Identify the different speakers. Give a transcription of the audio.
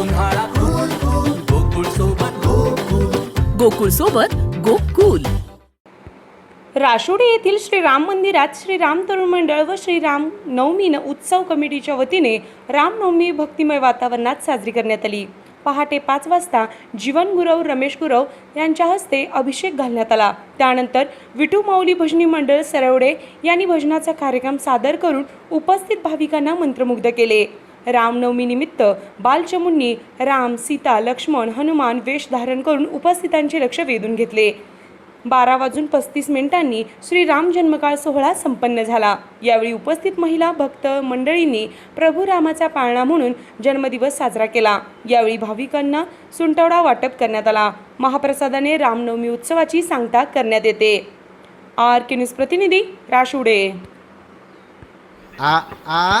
Speaker 1: उन्हाळा गोकुळ सोबत गोकुल. गोकुळ सोबत गोकुल.
Speaker 2: राशोडे येथील श्रीराम मंदिरात श्रीराम तरुण मंडळ व श्रीराम नवमीन उत्सव कमिटीच्या वतीने रामनवमी भक्तिमय वातावरणात साजरी करण्यात आली. पहाटे पाच वाजता जीवन गुरव रमेश गुरव यांच्या हस्ते अभिषेक घालण्यात आला. त्यानंतर विठू माऊली भजनी मंडळ सरवडे यांनी भजनाचा कार्यक्रम सादर करून उपस्थित भाविकांना मंत्रमुग्ध केले. रामनवमीनिमित्त बालचमुंनी राम सीता लक्ष्मण हनुमान वेश धारण करून उपस्थितांचे लक्ष वेधून घेतले. बारा वाजून पस्तीस मिनिटांनी श्री राम जन्मकाळ सोहळा संपन्न झाला. यावेळी उपस्थित महिला भक्त मंडळींनी प्रभू रामाचा पाळणा म्हणून जन्मदिवस साजरा केला. यावेळी भाविकांना सुंटवडा वाटप करण्यात आला. महाप्रसादाने रामनवमी उत्सवाची सांगता करण्यात येते. आर के न्यूज प्रतिनिधी राशुडे.
Speaker 3: आ आ